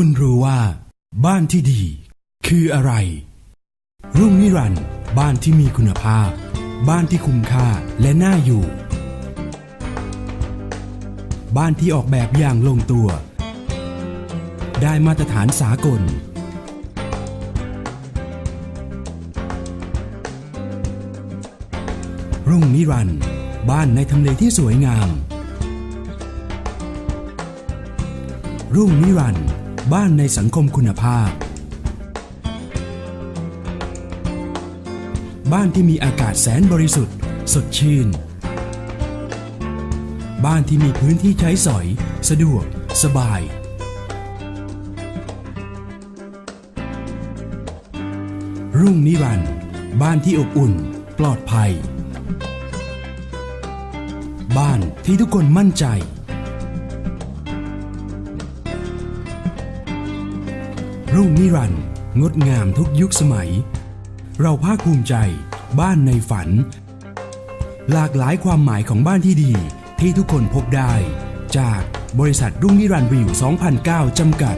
คุณรู้ว่า บ้านที่ดี คืออะไร รุ่งนิรันด์บ้านที่มีคุณภาพ บ้านที่คุ้มค่าและน่าอยู่ บ้านที่ออกแบบอย่างลงตัว ได้มาตรฐานสากล รุ่งนิรันด์บ้านในทำเลที่สวยงาม รุ่งนิรันด์ บ้านในสังคมคุณภาพ บ้านที่มีอากาศแสนบริสุทธิ์ สดชื่น บ้านที่มีพื้นที่ใช้สอย สะดวก สบาย รุ่งนิรันด์บ้านที่อบอุ่น ปลอดภัย บ้านที่ทุกคนมั่นใจ รุ่งนิรันดร์งดงามทุกยุคสมัย เราภาคภูมิใจ บ้านในฝัน หลากหลายความหมายของบ้านที่ดีที่ทุกคนพบได้ จากบริษัทรุ่งนิรันดร์วิว 2009 จำกัด